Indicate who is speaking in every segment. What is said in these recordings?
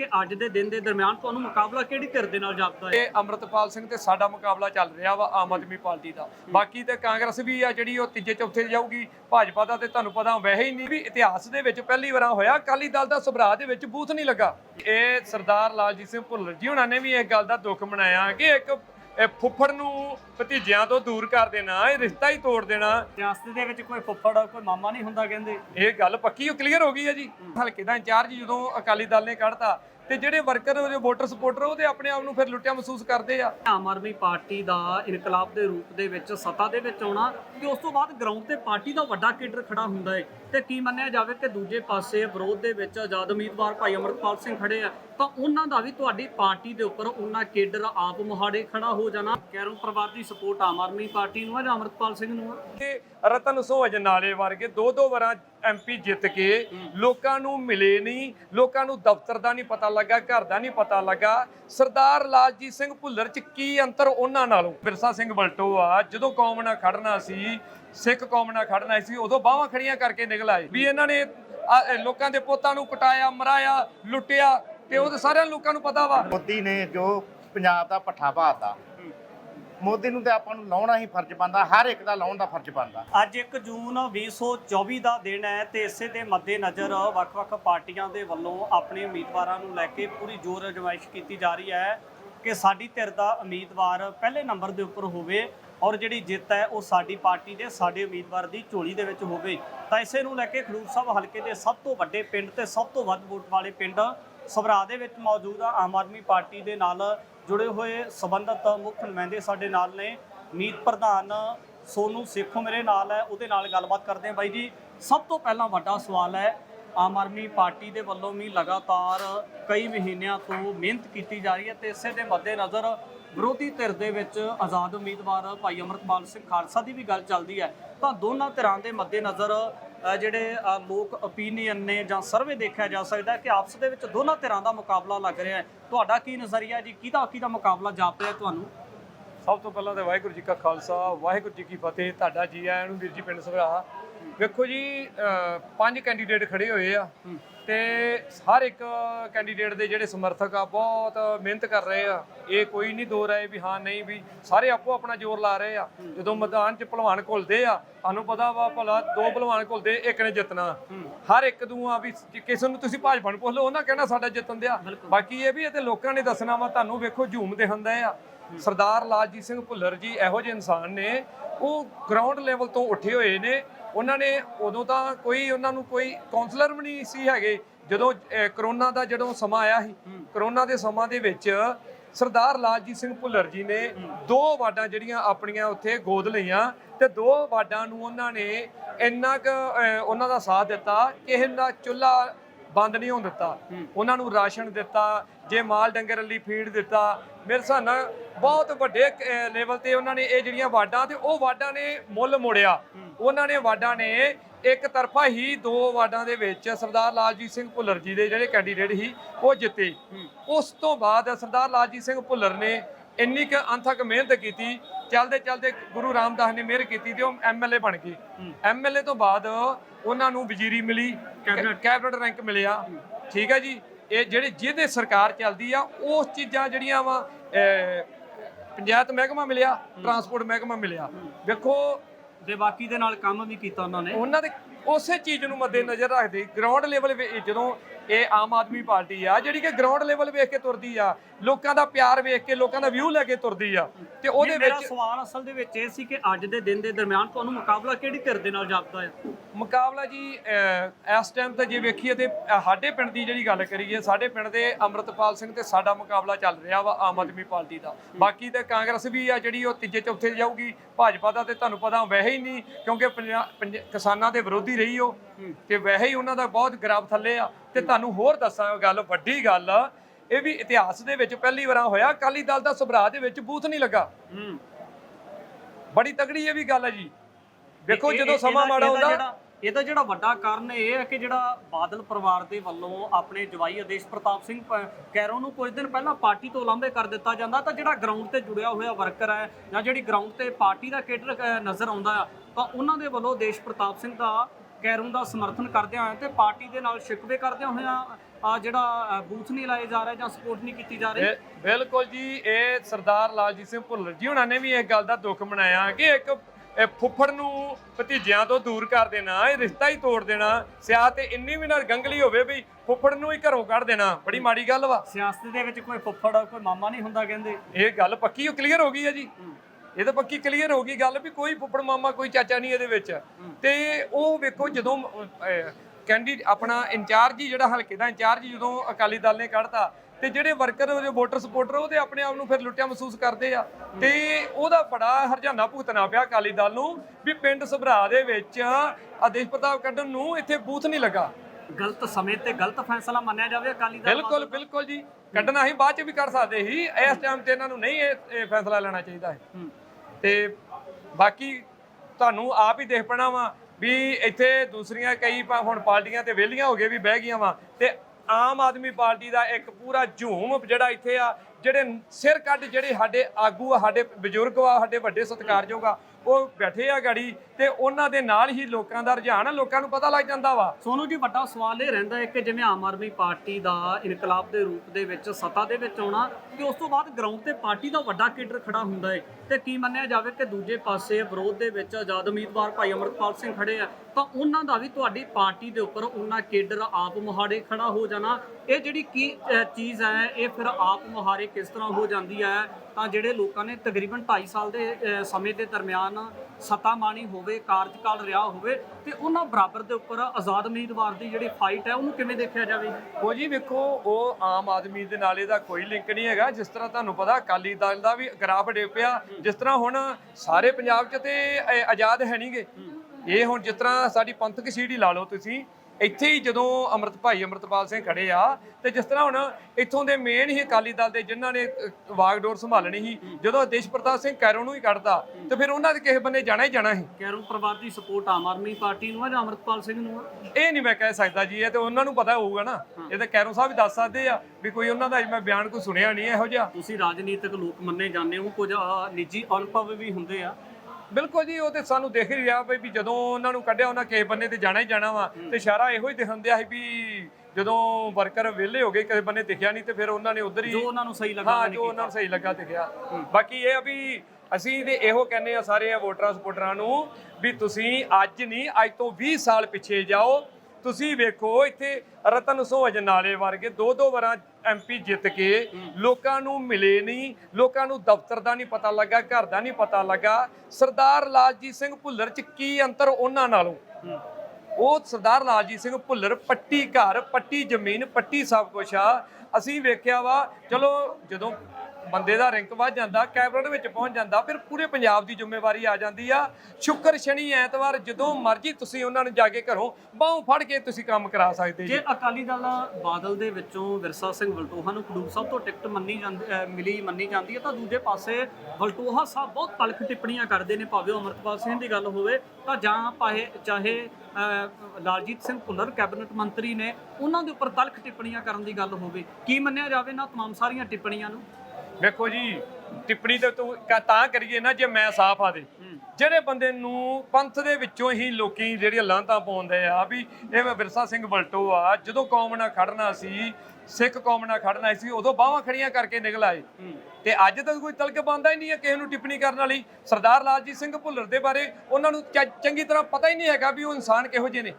Speaker 1: ਕਿ ਅੱਜ ਦੇ ਦਿਨ ਦੇ ਦਰਮਿਆਨ ਤੁਹਾਨੂੰ ਮੁਕਾਬਲਾ ਕਿਹੜੀ ਧਿਰ ਦੇ ਨਾਲ ਜਾਪਦਾ ਹੈ?
Speaker 2: ਇਹ ਅਮਰਤਪਾਲ ਸਿੰਘ ਤੇ ਸਾਡਾ ਮੁਕਾਬਲਾ ਚੱਲ ਰਿਹਾ ਵਾ, ਆਮ ਆਦਮੀ ਪਾਰਟੀ ਦਾ। ਬਾਕੀ ਤੇ ਕਾਂਗਰਸ ਵੀ ਆ ਜਿਹੜੀ ਉਹ ਤੀਜੇ ਚੌਥੇ ਜਾਊਗੀ। ਭਾਜਪਾ ਦਾ ਤੇ ਤੁਹਾਨੂੰ ਪਤਾ ਵੈਸੇ ਹੀ ਨਹੀਂ ਵੀ ਇਤਿਹਾਸ ਦੇ ਵਿੱਚ ਪਹਿਲੀ ਵਾਰ ਹੋਇਆ। ਅਕਾਲੀ ਦਲ ਦਾ ਸੁਭਰਾ ਦੇ ਵਿੱਚ ਬੂਥ ਨਹੀਂ ਲੱਗਾ। ਇਹ ਸਰਦਾਰ ਲਾਲਜੀਤ ਸਿੰਘ ਭੁੱਲਰ ਜੀ ਉਹਨਾਂ ਨੇ ਵੀ ਇਹ ਗੱਲ ਦਾ ਦੁੱਖ ਮਨਾਇਆ ਕਿ ਇੱਕ ਫੁੱਫੜ ਨੂੰ ਭਤੀਜਿਆਂ ਤੋਂ ਦੂਰ ਕਰ ਦੇਣਾ ਇਹ ਰਿਸ਼ਤਾ ਹੀ ਤੋੜ ਦੇਣਾ।
Speaker 1: ਸਿਆਸਤ ਦੇ ਵਿੱਚ ਕੋਈ ਫੁੱਫੜ ਕੋਈ ਮਾਮਾ ਨਹੀਂ ਹੁੰਦਾ ਕਹਿੰਦੇ।
Speaker 2: ਇਹ ਗੱਲ ਪੱਕੀ ਉਹ ਕਲੀਅਰ ਹੋ ਗਈ ਹੈ ਜੀ। ਹਲਕੇ ਦਾ ਇੰਚਾਰਜ ਜਦੋਂ ਅਕਾਲੀ ਦਲ ਨੇ ਕੱਢਤਾ ਤੇ ਜਿਹੜੇ ਵਰਕਰ ਉਹਦੇ ਵੋਟਰ ਸਪੋਰਟਰ ਉਹਦੇ ਆਪਣੇ ਆਪ ਨੂੰ ਫਿਰ ਲੁੱਟਿਆ ਮਹਿਸੂਸ ਕਰਦੇ ਆ।
Speaker 1: ਆਮ ਆਦਮੀ ਪਾਰਟੀ ਦਾ ਇਨਕਲਾਬ ਦੇ ਰੂਪ ਦੇ ਵਿੱਚ ਸੱਤਾ ਦੇ ਵਿੱਚ ਆਉਣਾ ਤੇ ਉਸ ਤੋਂ ਬਾਅਦ ਗਰਾਊਂਡ ਤੇ ਪਾਰਟੀ ਦਾ ਵੱਡਾ ਕੇਡਰ ਖੜਾ ਹੁੰਦਾ ਹੈ ਤੇ ਕੀ ਮੰਨਿਆ ਜਾਵੇ ਕਿ ਦੂਜੇ ਪਾਸੇ ਵਿਰੋਧ ਦੇ ਵਿੱਚ ਆਜ਼ਾਦ ਉਮੀਦਵਾਰ ਭਾਈ ਅਮਰਪਾਲ ਸਿੰਘ ਖੜੇ ਆ। ਤਾਂ ਉਹਨਾਂ ਦਾ ਵੀ ਤੁਹਾਡੀ ਪਾਰਟੀ ਦੇ ਉੱਪਰ ਉਹਨਾਂ ਕੇਡਰ ਆਪ ਮੁਹਾੜੇ ਖੜਾ ਹੋ ਜਾਣਾ। ਕੈਰੋਂ ਪਰਿਵਾਰ ਦੀ ਸਪੋਰਟ ਆਮ ਆਦਮੀ ਪਾਰਟੀ ਨੂੰ ਹੈ ਜਾਂ ਅਮਰਪਾਲ ਸਿੰਘ ਨੂੰ ਹੈ?
Speaker 2: ਕਿ ਰਤਨ ਸੋਹਜ ਨਾਲੇ ਵਰਗੇ ਦੋ ਦੋ ਵਾਰਾਂ ਐਮਪੀ ਜਿੱਤ ਕੇ ਲੋਕਾਂ ਨੂੰ ਮਿਲੇ ਨਹੀਂ, ਲੋਕਾਂ ਨੂੰ ਦਫ਼ਤਰ ਦਾ ਨਹੀਂ ਪਤਾ ਲੱਗਾ, ਘਰ ਦਾ ਨਹੀਂ ਪਤਾ ਲੱਗਾ। ਸਰਦਾਰ ਲਾਲਜੀਤ ਸਿੰਘ ਭੁੱਲਰ ਚ ਕੀ ਅੰਤਰ ਉਹਨਾਂ ਨਾਲੋਂ? ਬਿਰਸਾ ਸਿੰਘ ਬਲਟੋ ਆ, ਜਦੋਂ ਕੌਮ ਨਾਲ ਖੜਨਾ ਸੀ, ਸਿੱਖ ਕੌਮ ਨਾਲ ਖੜਨਾ ਸੀ, ਉਦੋਂ ਬਾਹਾਂ ਖੜੀਆਂ ਕਰਕੇ ਨਿਕਲ ਆਏ। ਵੀ ਇਹਨਾਂ ਨੇ ਲੋਕਾਂ ਦੇ ਪੁੱਤਾਂ ਨੂੰ ਕਟਾਇਆ, ਮਰਾਇਆ, ਲੁੱਟਿਆ ਤੇ ਉਹ ਤਾਂ ਸਾਰਿਆਂ ਲੋਕਾਂ ਨੂੰ ਪਤਾ ਵਾ।
Speaker 3: ਮੋਦੀ ਨੇ ਜੋ ਪੰਜਾਬ ਦਾ ਪੱਠਾ ਪਾਤਾ ਮੋਦੀ ਨੂੰ ਤੇ ਆਪਾਂ ਨੂੰ ਲਾਉਣਾ ਹੀ ਫਰਜ਼ ਬਣਦਾ ਹਰ ਇੱਕ ਦਾ ਲਾਉਣ ਦਾ ਫਰਜ਼ ਬਣਦਾ।
Speaker 1: ਅੱਜ 1 ਜੂਨ 2024 ਦਾ ਦਿਨ ਹੈ ਤੇ ਇਸੇ ਦੇ ਮੱਦੇਨਜ਼ਰ ਵੱਖ-ਵੱਖ ਪਾਰਟੀਆਂ ਦੇ ਵੱਲੋਂ ਆਪਣੇ ਉਮੀਦਵਾਰਾਂ ਨੂੰ ਲੈ ਕੇ ਪੂਰੀ ਜ਼ੋਰ ਅਜਮਾਇਸ਼ ਕੀਤੀ ਜਾ ਰਹੀ ਹੈ ਕਿ ਸਾਡੀ ਧਿਰ ਦਾ ਉਮੀਦਵਾਰ ਪਹਿਲੇ ਨੰਬਰ ਦੇ ਉੱਪਰ ਹੋਵੇ ਔਰ ਜਿਹੜੀ ਜਿੱਤ ਹੈ ਉਹ ਸਾਡੀ ਪਾਰਟੀ ਦੇ ਸਾਡੇ ਉਮੀਦਵਾਰ ਦੀ ਝੋਲੀ ਦੇ ਵਿੱਚ ਹੋਵੇ। ਤਾਂ ਇਸੇ ਨੂੰ ਲੈ ਕੇ ਖਡੂਰ ਸਾਹਿਬ ਹਲਕੇ ਦੇ ਸਭ ਤੋਂ ਵੱਡੇ ਪਿੰਡ ਤੇ ਸਭ ਤੋਂ ਵੱਧ ਵੋਟ ਵਾਲੇ ਪਿੰਡ ਸਭਰਾ ਦੇ ਵਿੱਚ ਮੌਜੂਦ ਆਮ ਆਦਮੀ ਪਾਰਟੀ ਦੇ ਨਾਲ ਜੁੜੇ ਹੋਏ ਸਬੰਧਤ ਮੁੱਖ ਨੁਮਾਇੰਦੇ ਸਾਡੇ ਨਾਲ ਨੇ ਮੀਤ ਪ੍ਰਧਾਨ ਸੋਨੂ ਸੇਖੋਂ ਮੇਰੇ ਨਾਲ ਹੈ ਉਹਦੇ ਨਾਲ ਗੱਲਬਾਤ ਕਰਦੇ ਹਾਂ। ਬਾਈ ਜੀ ਸਭ ਤੋਂ ਪਹਿਲਾਂ ਵੱਡਾ ਸਵਾਲ ਹੈ ਆਮ ਆਦਮੀ ਪਾਰਟੀ ਦੇ ਵੱਲੋਂ ਵੀ ਲਗਾਤਾਰ ਕਈ ਮਹੀਨਿਆਂ ਤੋਂ ਮਿਹਨਤ ਕੀਤੀ ਜਾ ਰਹੀ ਹੈ ਤੇ ਇਸੇ ਦੇ ਮੱਦੇਨਜ਼ਰ ਵਿਰੋਧੀ ਧਿਰ ਦੇ ਵਿੱਚ ਆਜ਼ਾਦ ਉਮੀਦਵਾਰ ਭਾਈ ਅਮਰਤਪਾਲ ਸਿੰਘ ਖਾਲਸਾ ਦੀ ਵੀ ਗੱਲ ਚੱਲਦੀ ਹੈ। ਤਾਂ ਦੋਨਾਂ ਧਿਰਾਂ ਦੇ ਮੱਦੇਨਜ਼ਰ ਅ, ਜਿਹੜੇ ਲੋਕ ਓਪੀਨੀਅਨ ਨੇ ਜਾਂ ਸਰਵੇ ਦੇਖਿਆ ਜਾ ਸਕਦਾ ਕਿ ਆਪਸ ਦੇ ਵਿੱਚ ਦੋਨਾਂ ਧਿਰਾਂ ਦਾ ਮੁਕਾਬਲਾ ਲੱਗ ਰਿਹਾ ਹੈ। ਤੁਹਾਡਾ ਕੀ ਨਜ਼ਰੀਆ ਜੀ? ਕਿਹਦਾ ਕਿਹਦਾ ਮੁਕਾਬਲਾ ਜਾਪ ਰਿਹਾ ਤੁਹਾਨੂੰ?
Speaker 2: ਸਭ ਤੋਂ ਪਹਿਲਾਂ ਤਾਂ ਵਾਹਿਗੁਰੂ ਜੀ ਕਾ ਖਾਲਸਾ ਵਾਹਿਗੁਰੂ ਜੀ ਕੀ ਫਤਿਹ। ਤੁਹਾਡਾ ਜੀ ਆਇਆਂ ਨੂੰ ਵੀਰ ਜੀ ਪਿੰਡ ਸਭਰਾ ਵੇਖੋ ਜੀ ਪੰਜ ਕੈਂਡੀਡੇਟ ਖੜੇ ਹੋਏ ਆ ਤੇ ਹਰ ਇੱਕ ਕੈਂਡੀਡੇਟ ਦੇ ਜਿਹੜੇ ਸਮਰਥਕ ਆ ਬਹੁਤ ਮਿਹਨਤ ਕਰ ਰਹੇ ਆ। ਇਹ ਕੋਈ ਨਹੀਂ ਦੋ ਰਹੇ ਵੀ ਹਾਂ ਨਹੀਂ ਵੀ। ਸਾਰੇ ਆਪੋ ਆਪਣਾ ਜ਼ੋਰ ਲਾ ਰਹੇ ਆ। ਜਦੋਂ ਮੈਦਾਨ 'ਚ ਭਲਵਾਨ ਘੁਲਦੇ ਆ ਸਾਨੂੰ ਪਤਾ ਵਾ ਭਲਾ ਦੋ ਭਲਵਾਨ ਘੁਲਦੇ ਇੱਕ ਨੇ ਜਿੱਤਣਾ। ਹਰ ਇੱਕ ਨੂੰ ਆ ਵੀ ਕਿਸੇ ਨੂੰ ਤੁਸੀਂ ਭਾਜਪਾ ਨੂੰ ਪੁੱਛ ਲਓ ਉਹਨਾਂ ਕਹਿਣਾ ਸਾਡਾ ਜਿੱਤਣ ਦਿਆ। ਬਾਕੀ ਇਹ ਵੀ ਇਹ ਤੇ ਲੋਕਾਂ ਨੇ ਦੱਸਣਾ ਵਾ ਤੁਹਾਨੂੰ ਵੇਖੋ ਝੂਮ ਦੇ ਹੁੰਦਾ ਆ। ਸਰਦਾਰ ਲਾਲਜੀਤ ਸਿੰਘ ਭੁੱਲਰ ਜੀ ਇਹੋ ਜਿਹੇ ਇਨਸਾਨ ਨੇ ਉਹ ਗਰਾਊਂਡ ਲੈਵਲ ਤੋਂ ਉੱਠੇ ਹੋਏ ਨੇ। ਉਹਨਾਂ ਨੇ ਉਦੋਂ ਤਾਂ ਕੋਈ ਉਹਨਾਂ ਨੂੰ ਕੋਈ ਕਾਉਂਸਲਰ ਵੀ ਨਹੀਂ ਸੀ ਹੈਗੇ। ਜਦੋਂ ਕਰੋਨਾ ਦਾ ਜਦੋਂ ਸਮਾਂ ਆਇਆ ਸੀ ਕਰੋਨਾ ਦੇ ਸਮਾਂ ਦੇ ਵਿੱਚ ਸਰਦਾਰ ਲਾਲਜੀਤ ਸਿੰਘ ਭੁੱਲਰ ਜੀ ਨੇ ਦੋ ਵਾਰਡਾਂ ਜਿਹੜੀਆਂ ਆਪਣੀਆਂ ਉੱਥੇ ਗੋਦ ਲਈਆਂ ਤੇ ਦੋ ਵਾਰਡਾਂ ਨੂੰ ਉਹਨਾਂ ਨੇ ਇੰਨਾ ਕੁ ਉਹਨਾਂ ਦਾ ਸਾਥ ਦਿੱਤਾ ਕਿਸੇ ਦਾ ਚੁੱਲ੍ਹਾ ਬੰਦ ਨਹੀਂ ਹੋਣ ਦਿੱਤਾ। ਉਹਨਾਂ ਨੂੰ ਰਾਸ਼ਨ ਦਿੱਤਾ ਜੇ ਮਾਲ ਡੰਗਰ ਲਈ ਫੀਡ ਦਿੱਤਾ। ਮੇਰੇ ਹਿਸਾਬ ਨਾਲ ਬਹੁਤ ਵੱਡੇ ਲੈਵਲ ਤੇ ਉਹਨਾਂ ਨੇ ਇਹ ਜਿਹੜੀਆਂ ਵਾਰਡਾਂ ਤੇ ਉਹ ਵਾਰਡਾਂ ਨੇ ਮੁੱਲ ਮੋੜਿਆ। ਉਹਨਾਂ ਨੇ ਵਾਰਡਾਂ ਨੇ ਇੱਕ ਤਰਫਾ ਹੀ ਦੋ ਵਾਰਡਾਂ ਦੇ ਵਿੱਚ ਸਰਦਾਰ ਲਾਲਜੀਤ ਸਿੰਘ ਭੁੱਲਰ ਜੀ ਦੇ ਜਿਹੜੇ ਕੈਂਡੀਡੇਟ ਸੀ ਉਹ ਜਿੱਤੇ। ਉਸ ਤੋਂ ਬਾਅਦ ਸਰਦਾਰ ਲਾਲਜੀਤ ਸਿੰਘ ਭੁੱਲਰ ਨੇ ਇੰਨੀ ਕੁ ਅੰਥਕ ਮਿਹਨਤ ਕੀਤੀ ਚਲਦੇ ਚਲਦੇ ਗੁਰੂ ਰਾਮਦਾਸ ਨੇ ਮਿਹਰ ਕੀਤੀ ਤੇ ਉਹ ਐਮਐਲਏ ਬਣ ਗਏ ਐਮਐਲਏ ਤੋਂ ਬਾਅਦ ਉਹਨਾਂ ਨੂੰ ਵਜ਼ੀਰੀ ਮਿਲੀ ਕੈਬਨਿਟ। ਰੈਂਕ ਮਿਲਿਆ। ਠੀਕ ਹੈ ਜੀ? ਇਹ ਜਿਹੜੇ ਜਿਹਦੇ ਸਰਕਾਰ ਚੱਲਦੀ ਆ ਉਸ ਚੀਜ਼ਾਂ ਜਿਹੜੀਆਂ ਵਾ ਪੰਚਾਇਤ ਮਹਿਕਮਾ ਮਿਲਿਆ ਟਰਾਂਸਪੋਰਟ ਮਹਿਕਮਾ ਮਿਲਿਆ। ਵੇਖੋ
Speaker 1: ਤੇ ਬਾਕੀ ਦੇ ਨਾਲ ਕੰਮ ਵੀ ਕੀਤਾ ਉਹਨਾਂ ਨੇ।
Speaker 2: ਉਹਨਾਂ ਦੇ ਉਸੇ ਚੀਜ਼ ਨੂੰ ਮੱਦੇ ਨਜ਼ਰ ਰੱਖਦੇ ਗਰਾਊਂਡ ਲੈਵਲ ਜਦੋਂ ਇਹ ਆਮ ਆਦਮੀ ਪਾਰਟੀ ਆ ਜਿਹੜੀ ਕਿ ਗਰਾਊਂਡ ਲੈਵਲ ਵੇਖ ਕੇ ਤੁਰਦੀ ਆ ਲੋਕਾਂ ਦਾ ਪਿਆਰ ਵੇਖ ਕੇ ਲੋਕਾਂ ਦਾ ਵਿਊ ਲੈ ਕੇ ਤੁਰਦੀ ਆ। ਤੇ ਉਹਦੇ
Speaker 1: ਮੇਰਾ
Speaker 2: ਵਿੱਚ
Speaker 1: ਸਵਾਲ ਅਸਲ ਦੇ ਵਿੱਚ ਇਹ ਸੀ ਕਿ ਅੱਜ ਦੇ ਦਿਨ ਦੇ ਦਰਮਿਆਨ ਤੁਹਾਨੂੰ ਮੁਕਾਬਲਾ ਕਿਹੜੀ ਧਿਰ ਦੇ ਨਾਲ ਜਾਪਦਾ ਹੈ
Speaker 2: ਮੁਕਾਬਲਾ ਜੀ ਇਸ ਟਾਈਮ ਤੇ ਜੇ ਵੇਖੀਏ ਤੇ ਸਾਡੇ ਪਿੰਡ ਦੀ ਜਿਹੜੀ ਗੱਲ ਕਰੀਏ ਸਾਡੇ ਪਿੰਡ ਦੇ ਅਮਰਤਪਾਲ ਸਿੰਘ ਤੇ ਸਾਡਾ ਮੁਕਾਬਲਾ ਚੱਲ ਰਿਹਾ ਵਾ ਆਮ ਆਦਮੀ ਪਾਰਟੀ ਦਾ। ਬਾਕੀ ਤੇ ਕਾਂਗਰਸ ਵੀ ਆ ਜਿਹੜੀ ਉਹ ਤੀਜੇ ਚੌਥੇ ਜਾਊਗੀ ਭਾਜਪਾ ਦਾ ਤੇ ਤੁਹਾਨੂੰ ਪਤਾ ਵੈਸੇ ਹੀ ਨਹੀਂ ਕਿਉਂਕਿ ਕਿਸਾਨਾਂ ਦੇ ਵਿਰੋਧੀ ਰਹੀ ਉਹ। ਤੇ ਵੈਸੇ ਹੀ ਉਹਨਾਂ ਦਾ ਬਹੁਤ ਗਰਾਫ ਥੱਲੇ ਆ। ਤੇ ਤੁਹਾਨੂੰ ਹੋਰ ਦੱਸਾਂ ਗੱਲ ਵੱਡੀ ਗੱਲ ਇਹ ਵੀ ਇਤਿਹਾਸ ਦੇ ਵਿੱਚ ਪਹਿਲੀ ਵਾਰ ਹੋਇਆ ਅਕਾਲੀ ਦਲ ਦਾ ਸੁਭਰਾ ਦੇ ਵਿੱਚ ਬੂਥ ਨਹੀਂ ਲੱਗਾ।
Speaker 1: ਹੂੰ।
Speaker 2: ਬੜੀ ਤਗੜੀ ਇਹ ਵੀ ਗੱਲ ਹੈ ਜੀ। ਵੇਖੋ ਜਦੋਂ ਸਮਾਂ ਮਾੜਾ ਹੁੰਦਾ।
Speaker 1: ਇਹਦਾ ਜਿਹੜਾ ਵੱਡਾ ਕਾਰਨ ਇਹ ਹੈ ਕਿ ਜਿਹੜਾ ਬਾਦਲ ਪਰਿਵਾਰ ਦੇ ਵੱਲੋਂ ਆਪਣੇ ਜਵਾਈ ਆਦੇਸ਼ ਪ੍ਰਤਾਪ ਸਿੰਘ ਕੈਰੋਂ ਨੂੰ ਕੁਝ ਦਿਨ ਪਹਿਲਾਂ ਪਾਰਟੀ ਤੋਂ ਲਾਂਭੇ ਕਰ ਦਿੱਤਾ ਜਾਂਦਾ ਤਾਂ ਜਿਹੜਾ ਗਰਾਊਂਡ ਤੇ ਜੁੜਿਆ ਹੋਇਆ ਵਰਕਰ ਹੈ ਜਾਂ ਜਿਹੜੀ ਗਰਾਊਂਡ ਤੇ ਪਾਰਟੀ ਦਾ ਕੇਡਰ ਨਜ਼ਰ ਆਉਂਦਾ ਆ ਤਾਂ ਉਹਨਾਂ ਦੇ ਵੱਲੋਂ ਦੇਸ਼ ਪ੍ਰਤਾਪ ਸਿੰਘ ਦਾ ਕੈਰੋਂ ਦਾ ਸਮਰਥਨ ਕਰਦਿਆਂ ਹੋਇਆਂ ਤੇ ਪਾਰਟੀ ਦੇ ਨਾਲ ਸ਼ਿਕਵੇ ਕਰਦਿਆਂ ਹੋਇਆਂ ਆ ਜਿਹੜਾ ਬੂਥ ਨਹੀਂ ਲਾਏ ਜਾ ਰਹੇ ਜਾਂ ਸਪੋਰਟ ਨਹੀਂ ਕੀਤੀ ਜਾ ਰਹੀ?
Speaker 2: ਬਿਲਕੁਲ ਜੀ ਇਹ ਸਰਦਾਰ ਲਾਲਜੀਤ ਸਿੰਘ ਭੁੱਲਰ ਜੀ ਉਹਨਾਂ ਨੇ ਵੀ ਇਹ ਗੱਲ ਦਾ ਦੁੱਖ ਮਨਾਇਆ ਕਿ ਇੱਕ ਇਹ ਫੁੱਫੜ ਨੂੰ ਭਤੀਜਿਆਂ ਤੋਂ ਦੂਰ ਕਰ ਦੇਣਾ ਇਹ ਰਿਸ਼ਤਾ ਹੀ ਤੋੜ ਦੇਣਾ ਸਿਆਸਤ ਤੇ ਇੰਨੀ ਵੀ ਨਾ ਗੰਗਲੀ ਹੋਵੇ ਵੀ ਫੁੱਫੜ ਨੂੰ ਹੀ ਘਰੋਂ ਕੱਢ ਦੇਣਾ ਬੜੀ ਮਾੜੀ ਗੱਲ ਵਾ।
Speaker 1: ਸਿਆਸਤ ਦੇ ਵਿੱਚ ਕੋਈ ਫੁੱਫੜ ਕੋਈ ਮਾਮਾ ਨਹੀਂ ਹੁੰਦਾ ਕਹਿੰਦੇ।
Speaker 2: ਇਹ ਗੱਲ ਪੱਕੀ ਉਹ ਕਲੀਅਰ ਹੋ ਗਈ ਹੈ ਜੀ। ਇਹ ਤਾਂ ਪੱਕੀ ਕਲੀਅਰ ਹੋ ਗਈ ਗੱਲ ਵੀ ਕੋਈ ਫੁੱਫੜ ਮਾਮਾ ਕੋਈ ਚਾਚਾ ਨਹੀਂ ਇਹਦੇ ਵਿੱਚ। ਤੇ ਉਹ ਵੇਖੋ ਜਦੋਂ ਕੈਂਡੀ ਆਪਣਾ ਇੰਚਾਰਜ ਹੀ ਜਿਹੜਾ ਹਲਕੇ ਦਾ ਇੰਚਾਰਜ ਜਦੋਂ ਅਕਾਲੀ ਦਲ ਨੇ ਕੱਢਤਾ ਤੇ ਜਿਹੜੇ ਵਰਕਰ ਉਹਦੇ ਵੋਟਰ ਸਪੋਰਟਰ ਉਹਦੇ ਆਪਣੇ ਆਪ ਨੂੰ ਫਿਰ ਲੁੱਟਿਆ ਮਹਿਸੂਸ ਕਰਦੇ ਆ। ਤੇ ਉਹਦਾ ਬੜਾ ਹਰਜਾਨਾ ਭੁਗਤਣਾ ਪਿਆ ਅਕਾਲੀ ਦਲ ਨੂੰ ਵੀ ਪਿੰਡ ਸਭਰਾ ਦੇ ਵਿੱਚ ਆਦੇਸ਼ ਪ੍ਰਤਾਪ ਕੱਢਣ ਨੂੰ ਇੱਥੇ ਬੂਥ ਨਹੀਂ ਲੱਗਾ।
Speaker 1: ਗਲਤ ਸਮੇਂ ਤੇ ਗਲਤ ਫੈਸਲਾ ਮੰਨਿਆ ਜਾਵੇ ਅਕਾਲੀ ਦਲ
Speaker 2: ਬਿਲਕੁਲ ਬਿਲਕੁਲ ਜੀ। ਕੱਢਣਾ ਹੀ ਬਾਅਦ ਚ ਵੀ ਕਰ ਸਕਦੇ ਸੀ। ਇਸ ਟਾਈਮ ਤੇ ਇਹਨਾਂ ਨੂੰ ਨਹੀਂ ਇਹ ਫੈਸਲਾ ਲੈਣਾ ਚਾਹੀਦਾ ਹੂੰ। ਤੇ ਬਾਕੀ ਤੁਹਾਨੂੰ ਆਪ ਹੀ ਦੇਖ ਪੈਣਾ ਵਾ ਵੀ ਇੱਥੇ ਦੂਸਰੀਆਂ ਕਈ ਹੁਣ ਪਾਰਟੀਆਂ ਤੇ ਵਿਹਲੀਆਂ ਹੋ ਗਏ ਵੀ ਬਹਿ ਗਈਆਂ ਵਾ ਤੇ ਆਮ ਆਦਮੀ ਪਾਰਟੀ ਦਾ ਇੱਕ ਪੂਰਾ ਝੂਮ ਜਿਹੜਾ ਇੱਥੇ ਆ ਜਿਹੜੇ ਸਿਰ ਕੱਢ ਜਿਹੜੇ ਸਾਡੇ ਆਗੂ ਆ, ਸਾਡੇ ਬਜ਼ੁਰਗ ਆ, ਸਾਡੇ ਵੱਡੇ ਸਤਿਕਾਰਯੋਗ ਆ, ਉਹ ਬੈਠੇ ਆ ਗਾੜੀ ਤੇ ਉਹਨਾਂ ਦੇ ਨਾਲ ਹੀ ਲੋਕਾਂ ਦਾ ਰੁਝਾਨ ਲੋਕਾਂ ਨੂੰ ਪਤਾ ਲੱਗ ਜਾਂਦਾ ਵਾ।
Speaker 1: ਸੋਨੂ ਜੀ, ਵੱਡਾ ਸਵਾਲ ਇਹ ਰਹਿੰਦਾ ਹੈ ਕਿ ਜਿਵੇਂ ਆਮ ਆਦਮੀ ਪਾਰਟੀ ਦਾ ਇਨਕਲਾਬ ਦੇ ਰੂਪ ਦੇ ਵਿੱਚ ਸੱਤਾ ਦੇ ਵਿੱਚ ਆਉਣਾ ਕਿ ਉਸ ਤੋਂ ਬਾਅਦ ਗਰਾਊਂਡ ਤੇ ਪਾਰਟੀ ਦਾ ਵੱਡਾ ਕੇਡਰ ਖੜਾ ਹੁੰਦਾ ਹੈ, ਤੇ ਕੀ ਮੰਨਿਆ ਜਾਵੇ ਕਿ ਦੂਜੇ ਪਾਸੇ ਵਿਰੋਧ ਦੇ ਵਿੱਚ ਆਜ਼ਾਦ ਉਮੀਦਵਾਰ ਭਾਈ ਅਮਰਪਾਲ ਸਿੰਘ ਖੜੇ ਆ, ਤਾਂ ਉਹਨਾਂ ਦਾ ਵੀ ਤੁਹਾਡੀ ਪਾਰਟੀ ਦੇ ਉੱਪਰ ਉਹਨਾਂ ਕੇਡਰ ਆਪ ਮੁਹਾਰੇ ਖੜਾ ਹੋ ਜਾਣਾ, ਇਹ ਜਿਹੜੀ ਕੀ ਚੀਜ਼ ਹੈ, ਇਹ ਫਿਰ ਆਪ ਮੁਹਾਰੇ ਕਿਸ ਤਰ੍ਹਾਂ ਹੋ ਜਾਂਦੀ ਹੈ, ਤਾਂ ਜਿਹੜੇ ਲੋਕਾਂ ਨੇ ਤਕਰੀਬਨ 2.5 ਸਾਲ ਦੇ ਸਮੇਂ ਦੇ ਦਰਮਿਆਨ ਸੱਤਾ ਮਾਣੀ ਹੋਵੇ, ਕਾਰਜਕਾਲ ਰਿਹਾ ਹੋਵੇ, ਤੇ ਉਹਨਾਂ ਬਰਾਬਰ ਦੇ ਉੱਪਰ ਆਜ਼ਾਦ ਉਮੀਦਵਾਰ ਦੀ ਜਿਹੜੀ ਫਾਈਟ ਹੈ, ਉਹਨੂੰ ਕਿਵੇਂ ਦੇਖਿਆ ਜਾਵੇ?
Speaker 2: ਉਹ ਜੀ ਵੇਖੋ, ਉਹ ਆਮ ਆਦਮੀ ਦੇ ਨਾਲ ਇਹਦਾ ਕੋਈ ਲਿੰਕ ਨਹੀਂ ਹੈਗਾ। ਜਿਸ ਤਰ੍ਹਾਂ ਤੁਹਾਨੂੰ ਪਤਾ, ਅਕਾਲੀ ਦਲ ਦਾ ਵੀ ਗ੍ਰਾਫ ਡੇ ਪਿਆ। ਜਿਸ ਤਰ੍ਹਾਂ ਹੁਣ ਸਾਰੇ ਪੰਜਾਬ 'ਚ ਤੇ ਆਜ਼ਾਦ ਹੈ ਨਹੀਂਗੇ ਇਹ ਹੁਣ ਜਿਸ ਤਰ੍ਹਾਂ ਸਾਡੀ ਪੰਥਕ ਸੀੜੀ ਲਾ ਲਓ ਤੁਸੀਂ ਇੱਥੇ ਹੀ ਜਦੋਂ ਅੰਮ੍ਰਿਤ ਭਾਈ ਅੰਮ੍ਰਿਤਪਾਲ ਸਿੰਘ ਖੜੇ ਆ ਤੇ ਜਿਸ ਤਰ੍ਹਾਂ ਹੁਣ ਇੱਥੋਂ ਦੇ ਮੇਨ ਹੀ ਅਕਾਲੀ ਦਲ ਦੇ ਜਿਨ੍ਹਾਂ ਨੇ ਵਾਗਡੋਰ ਸੰਭਾਲਣੀ ਸੀ ਜਦੋਂ ਦੇਸ਼ ਪ੍ਰਤਾਪ ਸਿੰਘ ਕੈਰੋਂ ਨੂੰ ਹੀ ਕੱਢਦਾ ਤੇ ਫਿਰ ਉਹਨਾਂ ਦੇ ਕਿਸੇ ਬੰਨੇ ਜਾਣਾ ਹੀ ਜਾਣਾ ਸੀ।
Speaker 1: ਕੈਰੋਂ ਪਰਿਵਾਰ ਦੀ ਸਪੋਰਟ ਆਮ ਆਦਮੀ ਪਾਰਟੀ ਨੂੰ ਹੈ ਜਾਂ ਅਮਰਤਪਾਲ ਸਿੰਘ ਨੂੰ ਹੈ
Speaker 2: ਇਹ ਨਹੀਂ ਮੈਂ ਕਹਿ ਸਕਦਾ ਜੀ ਇਹ ਤੇ ਉਹਨਾਂ ਨੂੰ ਪਤਾ ਹੋਊਗਾ ਨਾ। ਇਹ ਤਾਂ ਕੈਰੋਂ ਸਾਹਿਬ ਦੱਸ ਸਕਦੇ ਆ ਵੀ ਕੋਈ ਉਹਨਾਂ ਦਾ ਮੈਂ ਬਿਆਨ ਕੋਈ ਸੁਣਿਆ ਨਹੀਂ ਇਹੋ ਜਿਹਾ।
Speaker 1: ਤੁਸੀਂ ਰਾਜਨੀਤਿਕ ਲੋਕ ਮੰਨੇ ਜਾਂਦੇ ਹੋ ਕੁਝ ਨਿੱਜੀ ਅਨੁਭਵ ਵੀ ਹੁੰਦੇ ਆ।
Speaker 2: ਬਿਲਕੁਲ ਜੀ ਉਹ ਤੇ ਸਾਨੂੰ ਦਿਖ ਹੀ ਰਿਹਾ ਬਈ ਵੀ ਜਦੋਂ ਉਹਨਾਂ ਨੂੰ ਕੱਢਿਆ ਉਹਨਾਂ ਕਿਸੇ ਬੰਨੇ ਤੇ ਜਾਣਾ ਹੀ ਜਾਣਾ ਵਾ। ਤੇ ਇਸ਼ਾਰਾ ਇਹੋ ਹੀ ਦਿਖਣ ਦਿਆ ਸੀ ਵੀ ਜਦੋਂ ਵਰਕਰ ਵਿਹਲੇ ਹੋ ਗਏ ਕਿਸੇ ਬੰਨੇ ਦਿਖਿਆ ਨਹੀਂ ਤੇ ਫਿਰ ਉਹਨਾਂ ਨੇ ਉਧਰ ਹੀ
Speaker 1: ਜੋ ਉਹਨਾਂ ਨੂੰ ਸਹੀ ਲੱਗਾ
Speaker 2: ਹਾਂ ਜੋ ਉਹਨਾਂ ਨੂੰ ਸਹੀ ਲੱਗਾ ਦਿਖਿਆ। ਬਾਕੀ ਇਹ ਆ ਵੀ ਅਸੀਂ ਤੇ ਇਹੋ ਕਹਿੰਦੇ ਆ ਸਾਰੇ ਆ ਵੋਟਰਾਂ ਸਪੋਰਟਰਾਂ ਨੂੰ ਵੀ ਤੁਸੀਂ ਅੱਜ ਨਹੀਂ ਅੱਜ ਤੋਂ 20 ਸਾਲ ਪਿੱਛੇ ਜਾਓ। ਤੁਸੀਂ ਵੇਖੋ ਇੱਥੇ ਰਤਨ ਸੋਹਜ ਨਾਲੇ ਵਰਗੇ ਦੋ ਦੋ ਵਾਰਾਂ ਐਮਪੀ ਜਿੱਤ ਕੇ ਲੋਕਾਂ ਨੂੰ ਮਿਲੇ ਨਹੀਂ, ਲੋਕਾਂ ਨੂੰ ਦਫ਼ਤਰ ਦਾ ਨਹੀਂ ਪਤਾ ਲੱਗਾ, ਘਰ ਦਾ ਨਹੀਂ ਪਤਾ ਲੱਗਾ। ਸਰਦਾਰ ਲਾਲਜੀਤ ਸਿੰਘ ਭੁੱਲਰ ਚ ਕੀ ਅੰਤਰ ਉਹਨਾਂ ਨਾਲੋਂ? ਉਹ ਸਰਦਾਰ ਲਾਲਜੀਤ ਸਿੰਘ ਭੁੱਲਰ ਪੱਟੀ ਘਰ, ਪੱਟੀ ਜ਼ਮੀਨ, ਪੱਟੀ ਸਭ ਕੁਝ ਆ। ਅਸੀਂ ਵੇਖਿਆ ਵਾ, ਚਲੋ ਜਦੋਂ ਬੰਦੇ ਦਾ ਰੈਂਕ ਵੱਧ ਜਾਂਦਾ, ਕੈਬਨਿਟ ਵਿੱਚ ਪਹੁੰਚ ਜਾਂਦਾ, ਫਿਰ ਪੂਰੇ ਪੰਜਾਬ ਦੀ ਜ਼ਿੰਮੇਵਾਰੀ ਆ ਜਾਂਦੀ ਆ। ਸ਼ੁੱਕਰ ਸ਼ਨੀ ਐਤਵਾਰ, ਜਦੋਂ ਮਰਜ਼ੀ ਤੁਸੀਂ ਉਹਨਾਂ ਨੂੰ ਜਾ ਕੇ ਘਰੋਂ ਬਾਹੋਂ ਫੜ ਕੇ ਤੁਸੀਂ ਕੰਮ ਕਰਾ ਸਕਦੇ ਜੀ।
Speaker 1: ਜੇ ਅਕਾਲੀ ਦਲ ਬਾਦਲ ਦੇ ਵਿੱਚੋਂ ਵਿਰਸਾ ਸਿੰਘ ਵਲਟੋਹਾ ਨੂੰ ਖਡੂਰ ਸਾਹਿਬ ਤੋਂ ਟਿਕਟ ਮੰਨੀ ਜਾਂਦੀ ਮਿਲੀ, ਮੰਨੀ ਜਾਂਦੀ ਹੈ, ਤਾਂ ਦੂਜੇ ਪਾਸੇ ਵਲਟੋਹਾ ਸਾਹਿਬ ਬਹੁਤ ਤਲਖ ਟਿੱਪਣੀਆਂ ਕਰਦੇ ਨੇ, ਭਾਵੇਂ ਉਹ ਅਮਰਤਪਾਲ ਸਿੰਘ ਦੀ ਗੱਲ ਹੋਵੇ, ਤਾਂ ਜਾਂ ਪਾਹੇ ਚਾਹੇ ਲਾਲਜੀਤ ਸਿੰਘ ਭੁੱਲਰ ਕੈਬਨਿਟ ਮੰਤਰੀ ਨੇ, ਉਹਨਾਂ ਦੇ ਉੱਪਰ ਤਲਖ ਟਿੱਪਣੀਆਂ ਕਰਨ ਦੀ ਗੱਲ ਹੋਵੇ। ਕੀ ਮੰਨਿਆ ਜਾਵੇ ਨਾ ਤਮਾਮ ਸਾਰੀਆਂ ਟਿੱਪਣੀਆਂ ਨੂੰ?
Speaker 2: ਵੇਖੋ ਜੀ ਟਿੱਪਣੀ ਤੇ ਤੂੰ ਕ- ਤਾਂ ਕਰੀਏ ਨਾ ਜੇ ਮੈਂ ਸਾਫ਼ ਆ ਦੇ। ਜਿਹੜੇ ਬੰਦੇ ਨੂੰ ਪੰਥ ਦੇ ਵਿੱਚੋਂ ਹੀ ਲੋਕੀ ਜਿਹੜੀਆਂ ਲਾਂਤਾਂ ਪਾਉਂਦੇ ਆ ਵੀ ਇਹ ਮੈਂ ਵਿਰਸਾ ਸਿੰਘ ਬਲਟੋ ਆ ਜਦੋਂ ਕੌਮ ਨਾਲ ਖੜਨਾ ਸੀ ਸਿੱਖ ਕੌਮ ਨਾਲ ਖੜਨਾ ਸੀ ਉਦੋਂ ਬਾਹਾਂ ਖੜੀਆਂ ਕਰਕੇ ਨਿਕਲ ਆਏ। ਤੇ ਅੱਜ ਤੱਕ ਕੋਈ ਤਲਕ ਬੰਦਾ ਹੀ ਨਹੀਂ ਹੈ ਕਿਸੇ ਨੂੰ ਟਿੱਪਣੀ ਕਰਨ ਵਾਲੀ। ਸਰਦਾਰ ਲਾਲਜੀਤ ਸਿੰਘ ਭੁੱਲਰ ਦੇ ਬਾਰੇ ਉਹਨਾਂ ਨੂੰ ਚ- ਚੰਗੀ ਤਰ੍ਹਾਂ ਪਤਾ ਹੀ ਨਹੀਂ ਹੈਗਾ ਵੀ ਉਹ ਇਨਸਾਨ ਕਿਹੋ ਜਿਹੇ ਨੇ।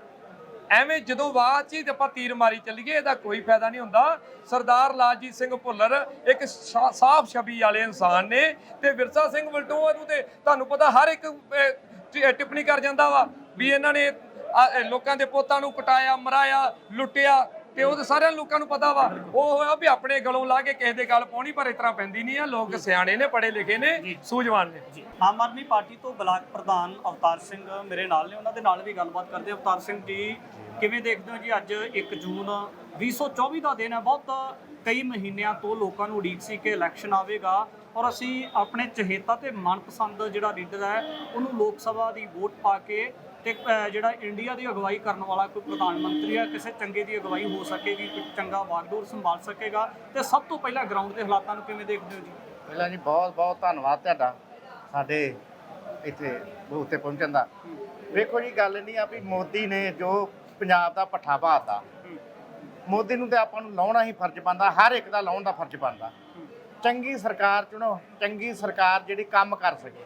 Speaker 2: ਐਵੇਂ ਜਦੋਂ ਬਾਅਦ ਚ ਆਪਾਂ ਤੀਰ ਮਾਰੀ ਚੱਲੀਏ ਇਹਦਾ ਕੋਈ ਫਾਇਦਾ ਨਹੀਂ ਹੁੰਦਾ। ਸਰਦਾਰ ਲਾਲਜੀਤ ਸਿੰਘ ਭੁੱਲਰ ਇੱਕ ਸਾਫ਼ ਛਵੀ ਵਾਲੇ ਇਨਸਾਨ ਨੇ ਤੇ ਵਿਰਸਾ ਸਿੰਘ ਵਲਟੋਆ ਨੂੰ ਤੇ ਤੁਹਾਨੂੰ ਪਤਾ ਹਰ ਇੱਕ ਟਿੱਪਣੀ ਕਰ ਜਾਂਦਾ ਵਾ ਵੀ ਇਹਨਾਂ ਨੇ ਲੋਕਾਂ ਦੇ ਪੋਤਾਂ ਨੂੰ ਕਟਾਇਆ ਮਰਾਇਆ ਲੁੱਟਿਆ ਤੇ ਉਹ ਤੇ ਸਾਰਿਆਂ ਲੋਕਾਂ ਨੂੰ ਪਤਾ ਵਾ। ਉਹ ਹੋਇਆ ਵੀ ਆਪਣੇ ਗਲੋਂ ਲਾ ਕੇ ਕਿਸੇ ਦੇ ਗੱਲ ਪਾਉਣੀ ਪਰ ਇਸ ਤਰ੍ਹਾਂ ਪੈਂਦੀ ਨਹੀਂ ਆ। ਲੋਕ ਸਿਆਣੇ ਨੇ ਪੜ੍ਹੇ ਲਿਖੇ ਨੇ ਸੂਝਵਾਨ ਨੇ।
Speaker 1: ਆਮ ਆਦਮੀ ਪਾਰਟੀ ਤੋਂ ਬਲਾਕ ਪ੍ਰਧਾਨ ਅਵਤਾਰ ਸਿੰਘ ਮੇਰੇ ਨਾਲ ਨੇ ਉਹਨਾਂ ਦੇ ਨਾਲ ਵੀ ਗੱਲਬਾਤ ਕਰਦੇ। ਅਵਤਾਰ ਸਿੰਘ ਜੀ ਕਿਵੇਂ ਦੇਖਦੇ ਹੋ ਜੀ ਅੱਜ 1 ਜੂਨ 2024 ਦਾ ਦਿਨ ਹੈ? ਬਹੁਤ ਕਈ ਮਹੀਨਿਆਂ ਤੋਂ ਲੋਕਾਂ ਨੂੰ ਉਡੀਕ ਸੀ ਕਿ ਇਲੈਕਸ਼ਨ ਆਵੇਗਾ ਔਰ ਅਸੀਂ ਆਪਣੇ ਚਹੇਤਾ ਤੇ ਮਨਪਸੰਦ ਜਿਹੜਾ ਲੀਡਰ ਹੈ, ਉਹਨੂੰ ਲੋਕ ਸਭਾ ਦੀ ਵੋਟ ਪਾ ਕੇ ਤੇ ਜਿਹੜਾ ਇੰਡੀਆ ਦੀ ਅਗਵਾਈ ਕਰਨ ਵਾਲਾ ਕੋਈ ਪ੍ਰਧਾਨ ਮੰਤਰੀ ਹੈ, ਕਿਸੇ ਚੰਗੇ ਦੀ ਅਗਵਾਈ ਹੋ ਸਕੇਗੀ, ਕੋਈ ਚੰਗਾ ਵਾਗਡੋਰ ਸੰਭਾਲ ਸਕੇਗਾ ਤੇ ਸਭ ਤੋਂ ਪਹਿਲਾਂ ਗਰਾਊਂਡ ਦੇ ਹਾਲਾਤਾਂ ਨੂੰ ਕਿਵੇਂ ਦੇਖਦੇ ਹੋ ਜੀ?
Speaker 3: ਪਹਿਲਾਂ ਜੀ ਬਹੁਤ ਬਹੁਤ ਧੰਨਵਾਦ ਤੁਹਾਡਾ, ਸਾਡੇ ਇੱਥੇ ਬੂਥ ਪਹੁੰਚਣ ਦਾ। ਵੇਖੋ ਜੀ, ਗੱਲ ਨਹੀਂ ਆ ਵੀ ਮੋਦੀ ਨੇ ਜੋ ਪੰਜਾਬ ਦਾ ਪੱਠਾ ਪਾਤਾ ਮੋਦੀ ਨੂੰ ਤੇ ਆਪਾਂ ਨੂੰ ਲਾਉਣਾ ਹੀ ਫਰਜ਼ ਬਣਦਾ ਹਰ ਇੱਕ ਦਾ ਲਾਉਣ ਦਾ ਫਰਜ਼ ਬਣਦਾ। ਚੰਗੀ ਸਰਕਾਰ ਚੁਣੋ ਚੰਗੀ ਸਰਕਾਰ ਜਿਹੜੀ ਕੰਮ ਕਰ ਸਕੇ।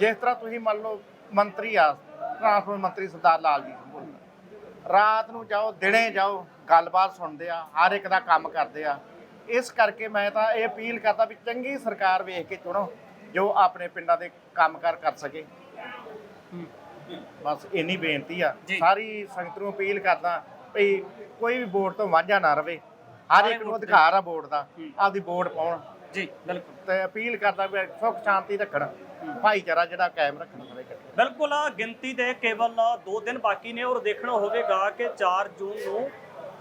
Speaker 3: ਜਿਸ ਤਰ੍ਹਾਂ ਤੁਸੀਂ ਮੰਨ ਲਓ ਮੰਤਰੀ ਆ ਟਰਾਂਸਪੋਰਟ ਮੰਤਰੀ ਸਰਦਾਰ ਲਾਲ ਜੀ ਰਾਤ ਨੂੰ ਜਾਓ ਦਿਨੇ ਜਾਓ ਗੱਲਬਾਤ ਸੁਣਦੇ ਆ ਹਰ ਇੱਕ ਦਾ ਕੰਮ ਕਰਦੇ ਆ। ਇਸ ਕਰਕੇ ਮੈਂ ਤਾਂ ਇਹ ਅਪੀਲ ਕਰਦਾ ਵੀ ਚੰਗੀ ਸਰਕਾਰ ਵੇਖ ਕੇ ਚੁਣੋ ਜੋ ਆਪਣੇ ਪਿੰਡਾਂ ਦੇ ਕੰਮਕਾਰ ਕਰ ਸਕੇ। ਬਸ ਇੰਨੀ ਬੇਨਤੀ ਆ।
Speaker 1: ਜੀ।
Speaker 3: ਸਾਰੀ ਸੰਗਤ ਨੂੰ ਅਪੀਲ ਕਰਦਾ ਵੀ ਕੋਈ ਵੀ ਵੋਟ ਤੋਂ ਵਾਂਝਾ ਨਾ ਰਵੇ। ਹਰ ਇੱਕ ਨੂੰ ਅਧਿਕਾਰ ਆ ਵੋਟ ਦਾ। ਆਪਦੀ ਵੋਟ ਪਾਉਣ।
Speaker 1: ਜੀ ਬਿਲਕੁਲ।
Speaker 3: ਤੇ ਅਪੀਲ ਕਰਦਾ ਵੀ ਸੁੱਖ ਸ਼ਾਂਤੀ ਰੱਖਣ ਭਾਈਚਾਰਾ ਜਿਹੜਾ ਕਾਇਮ ਰੱਖਣ ਸਾਰੇ ਇਕੱਠੇ।
Speaker 1: ਬਿਲਕੁਲ ਗਿਣਤੀ ਦੇ ਕੇਵਲ 2 ਦਿਨ ਬਾਕੀ ਨੇ ਔਰ ਦੇਖਣਾ ਹੋਵੇਗਾ ਕਿ 4 ਜੂਨ ਨੂੰ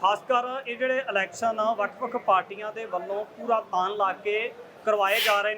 Speaker 1: ਖਾਸ ਕਰ ਇਹ ਜਿਹੜੇ ਇਲੈਕਸ਼ਨ ਵੱਖ-ਵੱਖ ਪਾਰਟੀਆਂ ਦੇ ਵੱਲੋਂ ਪੂਰਾ ਤਾਨ ਲਾ ਕੇ ਕਰਵਾਏ ਜਾ ਰਹੇ ਨੇ।